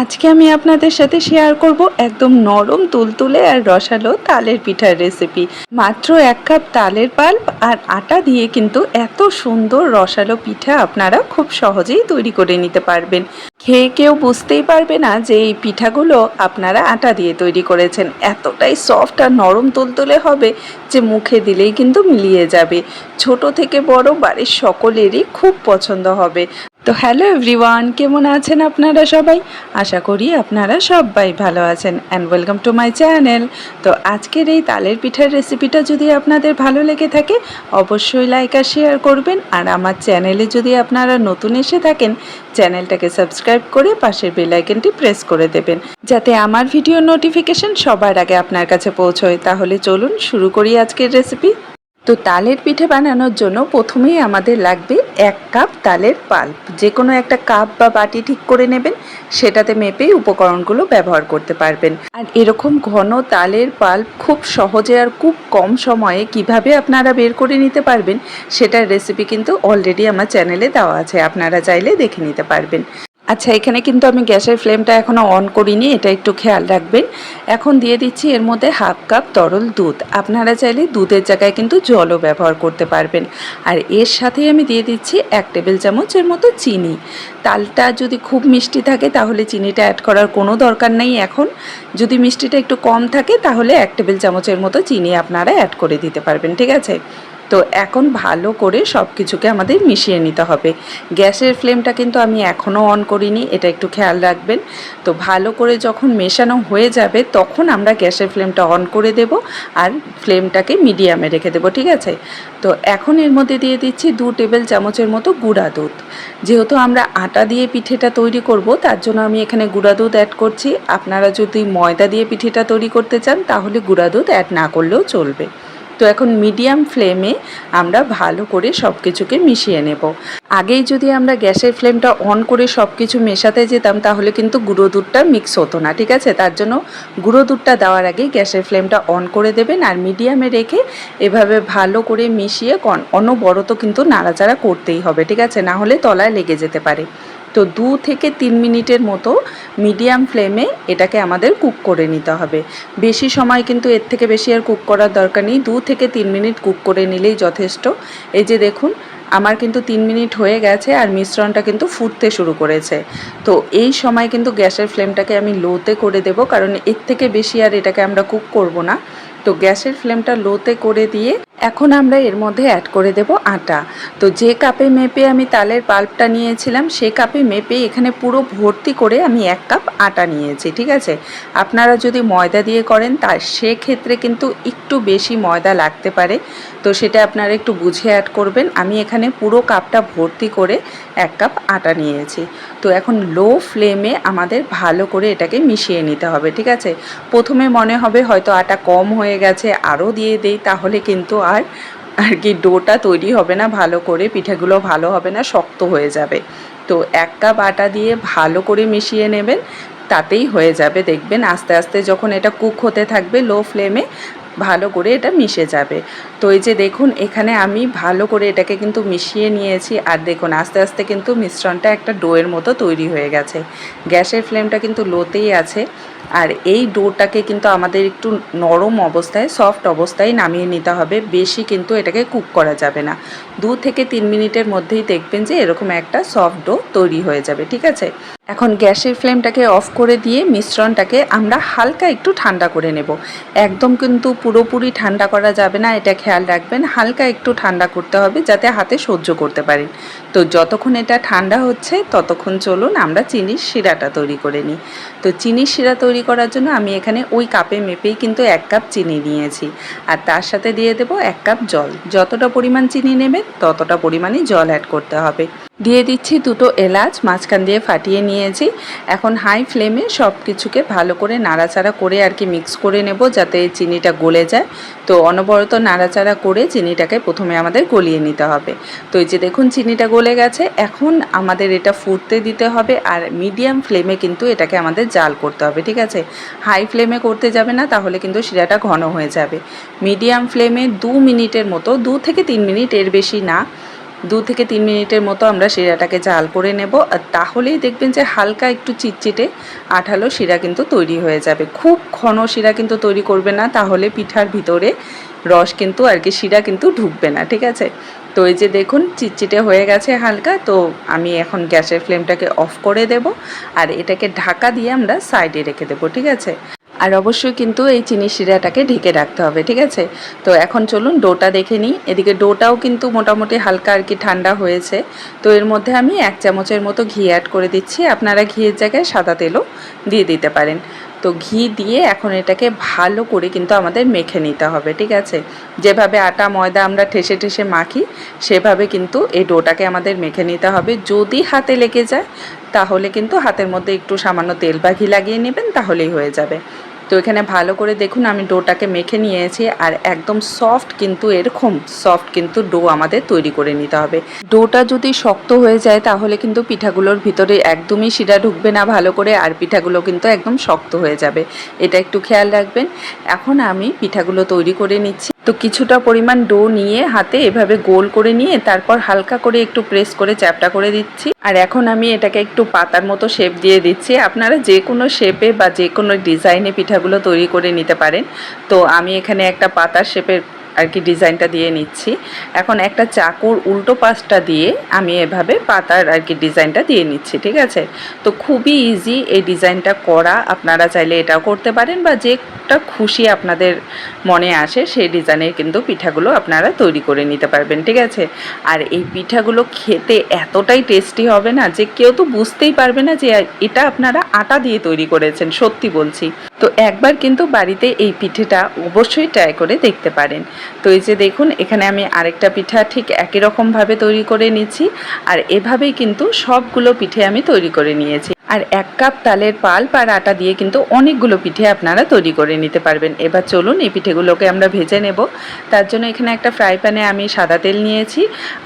আজকে আমি আপনাদের সাথে শেয়ার করব একদম নরম তুলতুলে আর রসালো তালের পিঠার রেসিপি মাত্র এক কাপ তালের পাল্প আর আটা দিয়ে কিন্তু এত সুন্দর রসালো পিঠা আপনারা খুব সহজেই তৈরি করে নিতে পারবেন। খেয়ে কেউ বুঝতেই পারবে না যে এই পিঠাগুলো আপনারা আটা দিয়ে তৈরি করেছেন। এতটাই সফট আর নরম তুলতুলে হবে যে মুখে দিলেই কিন্তু মিলিয়ে যাবে। ছোট থেকে বড় বাড়ির সকলেরই খুব পছন্দ হবে। তো হ্যালো এভরিওয়ান, কেমন আছেন আপনারা সবাই? আশা করি আপনারা সবাই ভালো আছেন and welcome to my channel তো আজকের এই তালের পিঠার রেসিপিটা যদি আপনাদের ভালো লেগে থাকে, অবশ্যই লাইক আর শেয়ার করবেন। আর আমার চ্যানেলে যদি আপনারা নতুন এসে থাকেন চ্যানেলটাকে সাবস্ক্রাইব করে পাশের বেল আইকনটি প্রেস করে দেবেন। যাতে আমার ভিডিও নোটিফিকেশন সবার আগে আপনার কাছে পৌঁছয়। তাহলে চলুন শুরু করি আজকের রেসিপি তো তালের পিঠে বানানোর জন্য প্রথমেই আমাদের লাগবে এক কাপ তালের পাল্প। যে কোনো একটা কাপ বা বাটি ঠিক করে নেবেন, সেটাতে মেপেই উপকরণগুলো ব্যবহার করতে পারবেন। আর এরকম ঘন তালের পাল্প খুব সহজে আর খুব কম সময়ে কীভাবে আপনারা বের করে নিতে পারবেন, সেটার রেসিপি কিন্তু অলরেডি আমার চ্যানেলে দেওয়া আছে। আপনারা চাইলে দেখে নিতে পারবেন। আচ্ছা এখানে কিন্তু আমি গ্যাসের ফ্লেমটা এখনও অন করিনি, এটা একটু খেয়াল রাখবেন। এখন দিয়ে দিচ্ছি এর মধ্যে হাফ কাপ তরল দুধ। আপনারা চাইলে দুধের জায়গায় কিন্তু জলও ব্যবহার করতে পারবেন। আর এর সাথেই আমি দিয়ে দিচ্ছি এক টেবিল চামচের মতো চিনি। তালটা যদি খুব মিষ্টি থাকে, তাহলে চিনিটা অ্যাড করার কোনো দরকার নেই এখন। যদি মিষ্টিটা একটু কম থাকে, তাহলে এক টেবিল চামচের মতো চিনি আপনারা অ্যাড করে দিতে পারবেন, ঠিক আছে? তো এখন ভালো করে সব কিছুকে আমাদের মিশিয়ে নিতে হবে। গ্যাসের ফ্লেমটা কিন্তু আমি এখনও অন করিনি, এটা একটু খেয়াল রাখবেন। তো ভালো করে যখন মেশানো হয়ে যাবে, তখন আমরা গ্যাসের ফ্লেমটা অন করে দেব আর ফ্লেমটাকে মিডিয়ামে রেখে দেবো, ঠিক আছে? তো এখন এর মধ্যে দিয়ে দিচ্ছি দু টেবিল চামচের মতো গুঁড়া দুধ। যেহেতু আমরা আটা দিয়ে পিঠেটা তৈরি করব, তার জন্য আমি এখানে গুঁড়া দুধ অ্যাড করছি। আপনারা যদি ময়দা দিয়ে পিঠেটা তৈরি করতে চান, তাহলে গুঁড়া দুধ অ্যাড না করলেও চলবে। তো এখন মিডিয়াম ফ্লেমে আমরা ভালো করে সব কিছুকে মিশিয়ে নেব। আগেই যদি আমরা গ্যাসের ফ্লেমটা অন করে সব কিছু মেশাতে যেতাম, তাহলে কিন্তু গুঁড়ো দুধটা মিক্স হতো না, ঠিক আছে? তার জন্য গুঁড়ো দুধটা দেওয়ার আগেই গ্যাসের ফ্লেমটা অন করে দেবেন আর মিডিয়ামে রেখে এভাবে ভালো করে মিশিয়ে অনবরত কিন্তু নাড়াচাড়া করতেই হবে, ঠিক আছে? না হলে তলায় লেগে যেতে পারে। তো দু থেকে তিন মিনিটের মতো মিডিয়াম ফ্লেমে এটাকে আমাদের কুক করে নিতে হবে। বেশি সময় কিন্তু এর থেকে বেশি আর কুক করার দরকার নেই। দু থেকে তিন মিনিট কুক করে নিলেই যথেষ্ট। এই যে দেখুন, আমার কিন্তু তিন মিনিট হয়ে গেছে আর মিশ্রণটা কিন্তু ফুটতে শুরু করেছে। তো এই সময় কিন্তু গ্যাসের ফ্লেমটাকে আমি লোতে করে দেব কারণ এর থেকে বেশি আর এটাকে আমরা কুক করব না। তো গ্যাসের ফ্লেমটা লোতে করে দিয়ে এখন আমরা এর মধ্যে অ্যাড করে দেব আটা। তো যে কাপে মেপে আমি তালের পাল্পটা নিয়েছিলাম, সে কাপে মেপে এখানে পুরো ভর্তি করে আমি এক কাপ আটা নিয়েছি, ঠিক আছে? আপনারা যদি ময়দা দিয়ে করেন, তার সেক্ষেত্রে কিন্তু একটু বেশি ময়দা লাগতে পারে। তো সেটা আপনারা একটু বুঝে অ্যাড করবেন। আমি এখানে পুরো কাপটা ভর্তি করে এক কাপ আটা নিয়েছি। তো এখন লো ফ্লেমে আমাদের ভালো করে এটাকে মিশিয়ে নিতে হবে, ঠিক আছে? প্রথমে মনে হবে হয়তো আটা কম হয়ে গেছে, আরও দিয়ে দেই, তাহলে কিন্তু আর আর কি ডোটা তৈরি হবে না, ভালো করে, পিঠেগুলো ভালো হবে না, শক্ত হয়ে যাবে। তো এক কাপ আটা দিয়ে ভালো করে মিশিয়ে নেবেন, তাতেই হয়ে যাবে। দেখবেন আস্তে আস্তে যখন এটা কুক হতে থাকবে লো ফ্লেমে ভালো করে এটা মিশে যাবে। তো এই যে দেখুন, এখানে আমি ভালো করে এটাকে কিন্তু মিশিয়ে নিয়েছি। আর দেখুন, আস্তে আস্তে কিন্তু মিশ্রণটা একটা ডোয়ের মতো তৈরি হয়ে গেছে। গ্যাসের ফ্লেমটা কিন্তু লোতেই আছে। আর এই ডোটাকে কিন্তু আমাদের একটু নরম অবস্থায়, সফট অবস্থায় নামিয়ে নিতে হবে। বেশি কিন্তু এটাকে কুক করা যাবে না। দু থেকে তিন মিনিটের মধ্যেই দেখবেন যে এরকম একটা সফট ডো তৈরি হয়ে যাবে, ঠিক আছে? এখন গ্যাসের ফ্লেমটাকে অফ করে দিয়ে মিশ্রণটাকে আমরা হালকা একটু ঠান্ডা করে নেব। একদম কিন্তু পুরোপুরি ঠান্ডা করা যাবে না, এটা খেয়াল রাখবেন। হালকা একটু ঠান্ডা করতে হবে যাতে হাতে সহ্য করতে পারেন। তো যতক্ষণ এটা ঠান্ডা হচ্ছে, ততক্ষণ চলুন আমরা চিনির শিরাটা তৈরি করে নিই। তো চিনির শিরা তৈরি করার জন্য আমি এখানে ওই কাপে মেপেই কিন্তু এক কাপ চিনি নিয়েছি। আর তার সাথে দিয়ে দেব এক কাপ জল। যতটা পরিমাণ চিনি নেবেন ততটা পরিমাণই জল অ্যাড করতে হবে। দিয়ে দিচ্ছি দুটো এলাচ, মাঝখান দিয়ে ফাটিয়ে নিয়েছি। এখন হাই ফ্লেমে সব কিছুকে ভালো করে নাড়াচাড়া করে আর কি মিক্স করে নেব যাতে চিনিটা গলে যায়। তো অনবরত নাড়াচাড়া করে চিনিটাকে প্রথমে আমাদের গলিয়ে নিতে হবে। তো এই যে দেখুন চিনিটা গলে গেছে। এখন আমাদের এটা ফুটতে দিতে হবে আর মিডিয়াম ফ্লেমে কিন্তু এটাকে আমাদের জাল করতে হবে, ঠিক আছে? হাই ফ্লেমে করতে যাবে না, তাহলে কিন্তু শিরাটা ঘন হয়ে যাবে। মিডিয়াম ফ্লেমে দু মিনিটের মতো, দু থেকে তিন মিনিট এর বেশি না, দু থেকে তিন মিনিটের মতো আমরা শিরাটাকে জাল করে নেব, আর তাহলেই দেখবেন যে হালকা একটু চিটচিটে আঠালো শিরা কিন্তু তৈরি হয়ে যাবে। খুব ঘন শিরা কিন্তু তৈরি করবে না, তাহলে পিঠার ভিতরে রস কিন্তু আর কি, শিরা কিন্তু ঢুকবে না, ঠিক আছে? তো এই যে দেখুন, চিটচিটে হয়ে গেছে হালকা, তো আমি এখন গ্যাসের ফ্লেমটাকে অফ করে দেব, আর এটাকে ঢাকা দিয়ে আমরা সাইডে রেখে দেবো, ঠিক আছে? আর অবশ্যই কিন্তু এই চিনি শিরাটাকে ঢেকে রাখতে হবে, ঠিক আছে? তো এখন চলুন ডোটা দেখে নিই, এদিকে ডোটাও কিন্তু মোটামুটি হালকা আর কি ঠান্ডা হয়েছে, তো এর মধ্যে আমি এক চামচের মতো ঘি অ্যাড করে দিচ্ছি, আপনারা ঘিয়ের জায়গায় সাদা তেলও দিয়ে দিতে পারেন। তো ঘি দিয়ে এখন এটাকে ভালো করে কিন্তু আমাদের মেখে নিতে হবে, ঠিক আছে? যেভাবে আটা, ময়দা আমরা ঠেসে ঠেসে মাখি, সেভাবে কিন্তু এই ডোটাকে আমাদের মেখে নিতে হবে। যদি হাতে লেগে যায়, তাহলে কিন্তু হাতের মধ্যে একটু সামান্য তেল বা ঘি লাগিয়ে নেবেন, তাহলেই হয়ে যাবে। তো এখানে ভালো করে দেখুন, আমি ডোটাকে মেখে নিয়েছি আর একদম সফট কিন্তু এরকম সফট কিন্তু ডো আমাদের তৈরি করে নিতে হবে। ডোটা যদি শক্ত হয়ে যায় তাহলে কিন্তু পিঠাগুলোর ভিতরে একদমই শিরা ঢুকবে না ভালো করে আর পিঠাগুলো কিন্তু একদম শক্ত হয়ে যাবে। এটা একটু খেয়াল রাখবেন। এখন আমি পিঠাগুলো তৈরি করে নিচ্ছি। তো কিছুটা পরিমাণ ডো নিয়ে হাতে এভাবে গোল করে নিয়ে তারপর হালকা করে একটু প্রেস করে চ্যাপটা করে দিচ্ছি। আর এখন আমি এটাকে একটু পাতার মতো শেপ দিয়ে দিচ্ছি। আপনারা যে কোনো শেপে বা যে কোনো ডিজাইনে পিঠাগুলো তৈরি করে নিতে পারেন। তো আমি এখানে একটা পাতার শেপের আর কি ডিজাইনটা দিয়ে নিচ্ছি। এখন একটা চাকুর উল্টো পাশটা দিয়ে আমি এভাবে পাতার আর কি ডিজাইনটা দিয়ে নিচ্ছি, ঠিক আছে? তো খুবই ইজি এই ডিজাইনটা করা, আপনারা চাইলে এটাও করতে পারেন বা যেটা খুশি আপনাদের মনে আসে সেই ডিজাইনের কিন্তু পিঠাগুলো আপনারা তৈরি করে নিতে পারবেন, ঠিক আছে? আর এই পিঠাগুলো খেতে এতটাই টেস্টি হবে না যে কেউ তো বুঝতেই পারবে না যে এটা আপনারা আটা দিয়ে তৈরি করেছেন, সত্যি বলছি। তো একবার কিন্তু বাড়িতে এই পিঠেটা অবশ্যই ট্রাই করে দেখতে পারেন। তো এই যে দেখুন, এখানে আমি আরেকটা পিঠা ঠিক একই রকমভাবে তৈরি করে নিয়েছি আর এভাবেই কিন্তু সবগুলো পিঠে আমি তৈরি করে নিয়েছি। আর এক কাপ তালের পাল্প আর আটা দিয়ে কিন্তু অনেকগুলো পিঠে আপনারা তৈরি করে নিতে পারবেন। এবার চলুন এই পিঠেগুলোকে আমরা ভেজে নেব। তার জন্য এখানে একটা ফ্রাই প্যানে আমি সাদা তেল নিয়েছি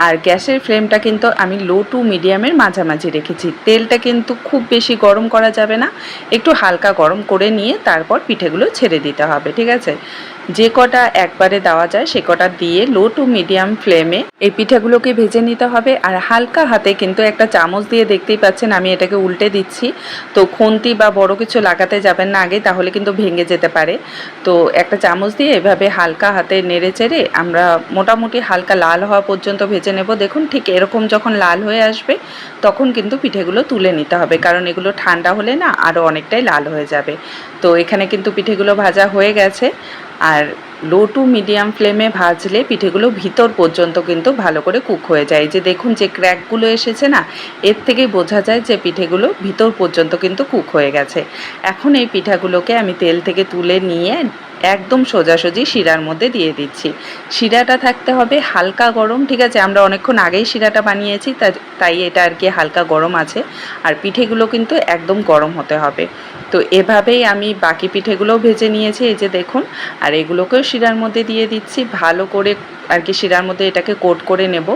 আর গ্যাসের ফ্লেমটা কিন্তু আমি লো টু মিডিয়ামের মাঝামাঝি রেখেছি। তেলটা কিন্তু খুব বেশি গরম করা যাবে না। একটু হালকা গরম করে নিয়ে তারপর পিঠেগুলো ছেড়ে দিতে হবে, ঠিক আছে? যে কটা একবারে দেওয়া যায় সে কটা দিয়ে লো টু মিডিয়াম ফ্লেমে এই পিঠাগুলোকে ভেজে নিতে হবে। আর হালকা হাতে কিন্তু একটা চামচ দিয়ে দেখতেই পাচ্ছেন আমি এটাকে উল্টে দিচ্ছি। তো খুন্তি বা বড় কিছু লাগাতে যাবেন না আগে, তাহলে কিন্তু ভেঙে যেতে পারে। তো একটা চামচ দিয়ে এভাবে হালকা হাতে নেড়ে চেড়ে আমরা মোটামুটি হালকা লাল হওয়া পর্যন্ত ভেজে নেব। দেখুন ঠিক এরকম যখন লাল হয়ে আসবে, তখন কিন্তু পিঠেগুলো তুলে নিতে হবে। কারণ এগুলো ঠান্ডা হলে না আরও অনেকটাই লাল হয়ে যাবে। তো এখানে কিন্তু পিঠেগুলো ভাজা হয়ে গেছে। আর লো টু মিডিয়াম ফ্লেমে ভাজলে পিঠেগুলো ভিতর পর্যন্ত কিন্তু ভালো করে কুক হয়ে যায়। যে দেখুন যে ক্র্যাকগুলো এসেছে না, এর থেকেই বোঝা যায় যে পিঠেগুলো ভিতর পর্যন্ত কিন্তু কুক হয়ে গেছে। এখন এই পিঠাগুলোকে আমি তেল থেকে তুলে নিয়ে একদম সোজাসুজি শিরার মধ্যে দিয়ে দিচ্ছি। শিরাটা থাকতে হবে হালকা গরম, ঠিক আছে? আমরা অনেকক্ষণ আগেই শিরাটা বানিয়েছি তাই এটা আর কি হালকা গরম আছে। আর পিঠেগুলো কিন্তু একদম গরম হতে হবে। তো এভাবেই আমি বাকি পিঠেগুলোও ভেজে নিয়েছি, এই যে দেখুন। আর এগুলোকেও শিরার মধ্যে দিয়ে দিচ্ছি, ভালো করে আর কি শিরার মধ্যে এটাকে কোট করে নেব।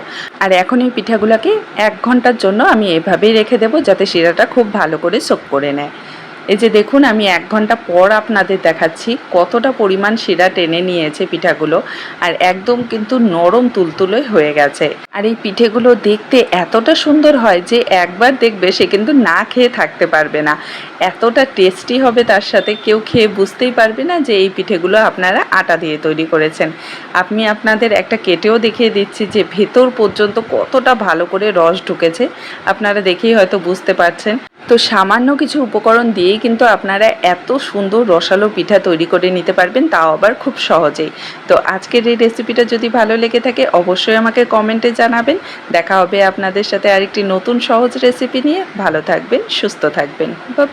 আর এখন এই পিঠাগুলোকে এক ঘণ্টার জন্য আমি এভাবেই রেখে দেব যাতে শিরাটা খুব ভালো করে সোক করে নেয়। এই যে দেখুন, আমি এক ঘণ্টা পর আপনাদের দেখাচ্ছি কতটা পরিমাণ শিরা টেনে নিয়েছে পিঠাগুলো আর একদম কিন্তু নরম তুলতুলে হয়ে গেছে। আর এই পিঠেগুলো দেখতে এতটা সুন্দর হয় যে একবার দেখবে সে কিন্তু না খেয়ে থাকতে পারবে না। এতটা টেস্টি হবে তার সাথে কেউ খেয়ে বুঝতেই পারবে না যে এই পিঠেগুলো আপনারা আটা দিয়ে তৈরি করেছেন। আমি আপনাদের একটা কেটেও দেখিয়ে দিচ্ছি যে ভেতর পর্যন্ত কতটা ভালো করে রস ঢুকেছে। আপনারা দেখেই হয়তো বুঝতে পারছেন। তো সামান্য কিছু উপকরণ দিয়েই কিন্তু আপনারা এত সুন্দর রসালো পিঠা তৈরি করে নিতে পারবেন, তাও আবার খুব সহজেই। তো আজকের এই রেসিপিটা যদি ভালো লেগে থাকে, অবশ্যই আমাকে কমেন্টে জানাবেন। দেখা হবে আপনাদের সাথে আরেকটি নতুন সহজ রেসিপি নিয়ে। ভালো থাকবেন, সুস্থ থাকবেন।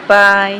বাই